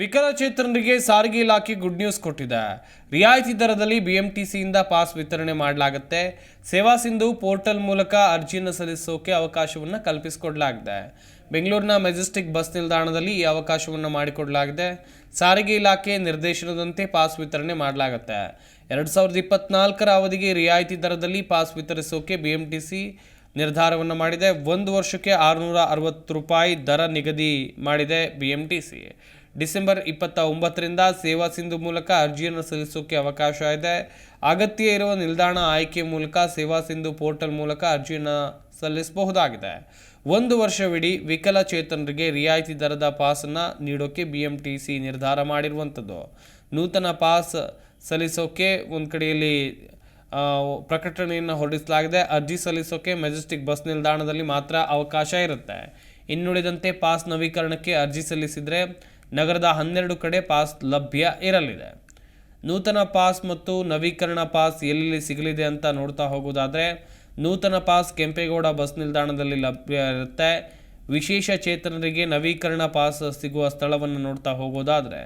ವಿಕಲಚೇತನರಿಗೆ ಸಾರಿಗೆ ಇಲಾಖೆ ಗುಡ್ ನ್ಯೂಸ್ ಕೊಟ್ಟಿದೆ. ರಿಯಾಯಿತಿ ದರದಲ್ಲಿ ಬಿಎಂಟಿಸಿಯಿಂದ ಪಾಸ್ ವಿತರಣೆ ಮಾಡಲಾಗುತ್ತೆ. ಸೇವಾ ಸಿಂಧು ಪೋರ್ಟಲ್ ಮೂಲಕ ಅರ್ಜಿಯನ್ನು ಸಲ್ಲಿಸೋಕೆ ಅವಕಾಶವನ್ನು ಕಲ್ಪಿಸಿಕೊಡಲಾಗಿದೆ. ಬೆಂಗಳೂರಿನ ಮೆಜೆಸ್ಟಿಕ್ ಬಸ್ ನಿಲ್ದಾಣದಲ್ಲಿ ಈ ಅವಕಾಶವನ್ನು ಮಾಡಿಕೊಡಲಾಗಿದೆ. ಸಾರಿಗೆ ಇಲಾಖೆ ನಿರ್ದೇಶನದಂತೆ ಪಾಸ್ ವಿತರಣೆ ಮಾಡಲಾಗುತ್ತೆ. ಎರಡು ಸಾವಿರದ ಇಪ್ಪತ್ನಾಲ್ಕರ ಅವಧಿಗೆ ರಿಯಾಯಿತಿ ದರದಲ್ಲಿ ಪಾಸ್ ವಿತರಿಸೋಕೆ ಬಿಎಂಟಿಸಿ ನಿರ್ಧಾರವನ್ನು ಮಾಡಿದೆ. ಒಂದು ವರ್ಷಕ್ಕೆ ಆರುನೂರ ಅರವತ್ತು ರೂಪಾಯಿ ದರ ನಿಗದಿ ಮಾಡಿದೆ ಬಿಎಂಟಿಸಿ. ಡಿಸೆಂಬರ್ ಇಪ್ಪತ್ತ ಒಂಬತ್ತರಿಂದ ಸೇವಾ ಸಿಂಧು ಮೂಲಕ ಅರ್ಜಿಯನ್ನು ಸಲ್ಲಿಸೋಕೆ ಅವಕಾಶ ಇದೆ. ಅಗತ್ಯ ಇರುವ ನಿಲ್ದಾಣ ಆಯ್ಕೆ ಮೂಲಕ ಸೇವಾ ಸಿಂಧು ಪೋರ್ಟಲ್ ಮೂಲಕ ಅರ್ಜಿಯನ್ನು ಸಲ್ಲಿಸಬಹುದಾಗಿದೆ. ಒಂದು ವರ್ಷವಿಡೀ ವಿಕಲಚೇತನರಿಗೆ ರಿಯಾಯಿತಿ ದರದ ಪಾಸನ್ನು ನೀಡೋಕೆ ಸಿ ನಿರ್ಧಾರ ಮಾಡಿರುವಂಥದ್ದು. ನೂತನ ಪಾಸ್ ಸಲ್ಲಿಸೋಕೆ ಒಂದು ಕಡೆಯಲ್ಲಿ ಪ್ರಕಟಣೆಯನ್ನು ಹೊರಡಿಸಲಾಗಿದೆ. ಅರ್ಜಿ ಸಲ್ಲಿಸೋಕೆ ಮೆಜೆಸ್ಟಿಕ್ ಬಸ್ ನಿಲ್ದಾಣದಲ್ಲಿ ಮಾತ್ರ ಅವಕಾಶ ಇರುತ್ತೆ. ಇನ್ನುಳಿದಂತೆ ಪಾಸ್ ನವೀಕರಣಕ್ಕೆ ಅರ್ಜಿ ಸಲ್ಲಿಸಿದರೆ ನಗರದ ಹನ್ನೆರಡು ಕಡೆ ಪಾಸ್ ಲಭ್ಯ ಇರಲಿದೆ. ನೂತನ ಪಾಸ್ ಮತ್ತು ನವೀಕರಣ ಪಾಸ್ ಎಲ್ಲೆಲ್ಲಿ ಸಿಗಲಿದೆ ಅಂತ ನೋಡ್ತಾ ಹೋಗೋದಾದರೆ, ನೂತನ ಪಾಸ್ ಕೆಂಪೇಗೌಡ ಬಸ್ ನಿಲ್ದಾಣದಲ್ಲಿ ಲಭ್ಯ ಇರುತ್ತೆ. ವಿಶೇಷ ಚೇತನರಿಗೆ ನವೀಕರಣ ಪಾಸ್ ಸಿಗುವ ಸ್ಥಳವನ್ನು ನೋಡ್ತಾ ಹೋಗೋದಾದರೆ,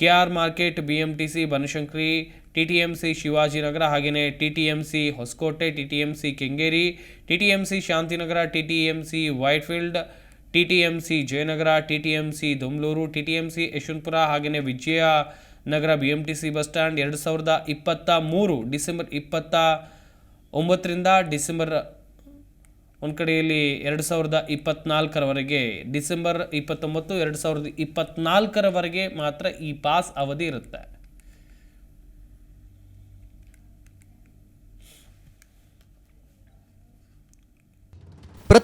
K R market, B M T C, Banashankari, T T M C, Shivajinagar, ಹಾಗೆಯೇ T T M C Hoskote, T T M C Kengeri, T T M C Shanthinagar, T T M C Whitefield T T M C Jayanagar, T T M C Domlur, T T M C Yeshwanthpur ಹಾಗೆಯೇ Vijayanagar B M T C bus stand ಎರಡು ಸಾವಿರದ ಇಪ್ಪತ್ತ ಮೂರು December ಇಪ್ಪತ್ತ ಒಂಬತ್ತರಿಂದ December ಒಂದು ಕಡೆಯಲ್ಲಿ ಎರಡು ಸಾವಿರದ ಇಪ್ಪತ್ನಾಲ್ಕರವರೆಗೆ ಡಿಸೆಂಬರ್ ಇಪ್ಪತ್ತೊಂಬತ್ತು, ಎರಡು ಸಾವಿರದ ಇಪ್ಪತ್ನಾಲ್ಕರವರೆಗೆ ಮಾತ್ರ ಈ ಪಾಸ್ ಅವಧಿ ಇರುತ್ತೆ.